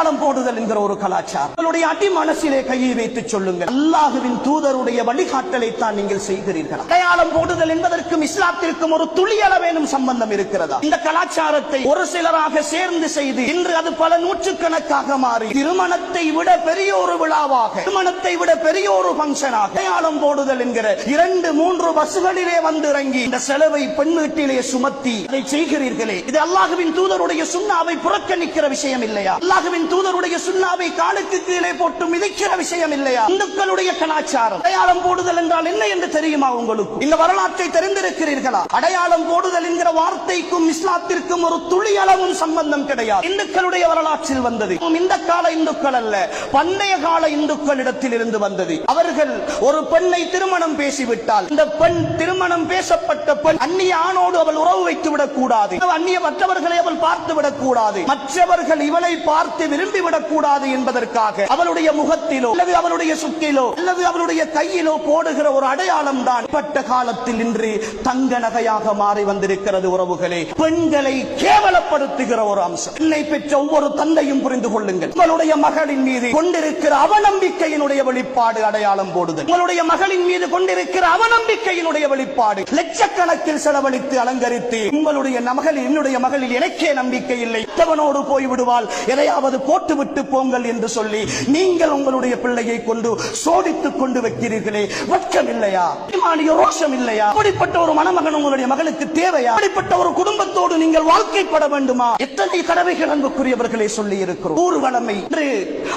அடையாளம் போடுதல் என்கிற ஒரு கலாச்சாரம். உங்களுடைய அடி மனசிலே கையை வைத்து சொல்லுங்கள். அல்லாஹுவின் தூதருடைய வழிகாட்டலை தான் நீங்கள் செய்கிறீர்கள்? அடையாளம் போடுதல் என்பதற்கும் இஸ்லாத்திற்கும் ஒரு துளி அளவேனும் சம்பந்தம் இருக்கிறதா? இந்த கலாச்சாரத்தை ஒரு சிலராக சேர்ந்து செய்து இன்று அது பல நூற்றுக்கணக்காக மாறி திருமணத்தை விட பெரிய ஒரு விழாவாக திருமணத்தை விட பெரிய ஒரு பங்கனாக அடையாளம் போடுதல் என்கிற இரண்டு மூன்று பஸ்களிலே வந்து இறங்கி இந்த செலவை பெண் வீட்டிலே சுமத்தி அதை செய்கிறீர்களே. இது அல்லாஹுவின் தூதருடைய சுண்ணாவை புறக்கணிக்கிற விஷயம் இல்லையா? அல்லாஹுவின் தூதருடைய சுண்ணாவை காலுக்கு கீழே போட்டு மிதிக்கிற விஷயம் இல்லையா? இந்துக்களுடைய கலாச்சாரம். அடையாளம் போடுதல் என்றால் என்ன என்று தெரியுமா உங்களுக்கு? இந்த வரலாற்றை தெரிந்திருக்கிறீர்களா? அடையாளம் போடுதல் என்கிற வார்த்தைக்கும் இஸ்லாத்திற்கும் ஒரு துளி அளவும் சம்பந்தம் கிடையாது. இந்துக்களுடைய வரலாற்றில் வந்தது. இந்த கால இந்துக்கள் அல்ல பண்டைய கால இந்துக்களிடத்தில் இருந்து வந்தது. அவர்கள் ஒரு பெண்ணை திருமணம் பேசிவிட்டால் இந்த பெண் திருமணம் பேசப்பட்ட பெண் அந்நிய ஆணோடு அவள் உறவு வைத்து விடக் கூடாது அந்நிய மற்றவர்களை அவள் பார்த்து விடக் கூடாது மற்றவர்கள் இவளை பார்த்து விரும்பி விடக்கூடாது என்பதற்காக அவளுடைய முகத்திலோ அல்லது அவளுடைய சுக்கிலோ அல்லது அவளுடைய கையிலோ போடுகிற ஒரு அடையாளம் தான் பட்ட காலத்தில் இன்று தங்க நகையாக மாறி வந்திருக்கிறது உறவுகளே. பெண்களை கேவலப்படுத்துகிற ஒரு அம்சம். பெண்ணை பெற்ற ஒவ்வொரு தந்தையும் புரிந்து கொள்ளுங்கள். உங்களுடைய மகளின் மீது கொண்டிருக்கிற அவநம்பிக்கையினுடைய வெளிப்பாடு அடையாளம் போடுதல். உங்களுடைய மகளின் மீது கொண்டிருக்கிற அவநம்பிக்கையினுடைய வெளிப்பாடு. லட்சக்கணக்கில் செலவழித்து அலங்கரித்து உங்களுடைய மகளின் என்னுடைய மகளில் எனக்கே நம்பிக்கை இல்லை. இத்தவனோடு போய் விடுவாள் எதையாவது போட்டு விட்டு போங்கள் என்று சொல்லி நீங்கள் உங்களுடைய பிள்ளையை கொண்டு சோடித்துக் கொண்டு வைக்கிறீர்களே. வெட்கம் இல்லையா ரோஷம் இல்லையா அப்படிப்பட்ட ஒரு மணமகன் உங்களுடைய மகளுக்கு தேவையா? அப்படிப்பட்ட ஒரு குடும்பத்தோடு நீங்கள் வாழ்க்கைப்பட வேண்டுமா? எத்தனை கடவைகள் அன்புக்குரியவர்களை சொல்லி இருக்கிறோம். ஊர்வலமை என்று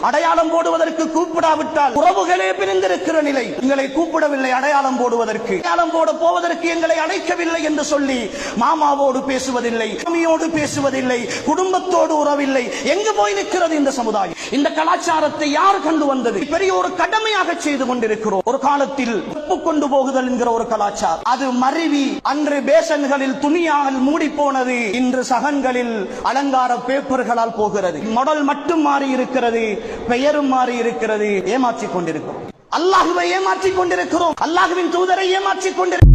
அடையாளம் போடுவதற்கு கூப்பிடாவிட்டால் உறவுகளே பிரிந்திருக்கிற நிலை. எங்களை கூப்பிடவில்லை அடையாளம் போடுவதற்கு. அடையாளம் போட போவதற்கு எங்களை அழைக்கவில்லை என்று சொல்லி மாமாவோடு பேசுவதில்லை மாமியோடு பேசுவதில்லை குடும்பத்தோடு உறவில்லை. எங்கு போய் நிற்க இருக்கிறது இந்த சமுதாயம். இந்த கலாச்சாரத்தை யார் கொண்டு வந்தது? பெரிய ஒரு கடமையாக செய்து கொண்டிருக்கிறோம். ஒரு காலத்தில் உப்பு கொண்டு போகுதல் என்கிற ஒரு கலாச்சாரம். அது மருவி அன்று பேசன்களில் துணியால் மூடி போனது இன்று சகன்களில் அலங்கார பேப்பர்களால் போகிறது. மாடல் மட்டும் மாறி இருக்கிறது பெயரும் மாறி இருக்கிறது. ஏமாற்றிக் கொண்டிருக்கிறோம். அல்லாஹுவை ஏமாற்றிக் கொண்டிருக்கிறோம். அல்லாஹுவின் தூதரை ஏமாற்றிக் கொண்டிருக்கிறோம்.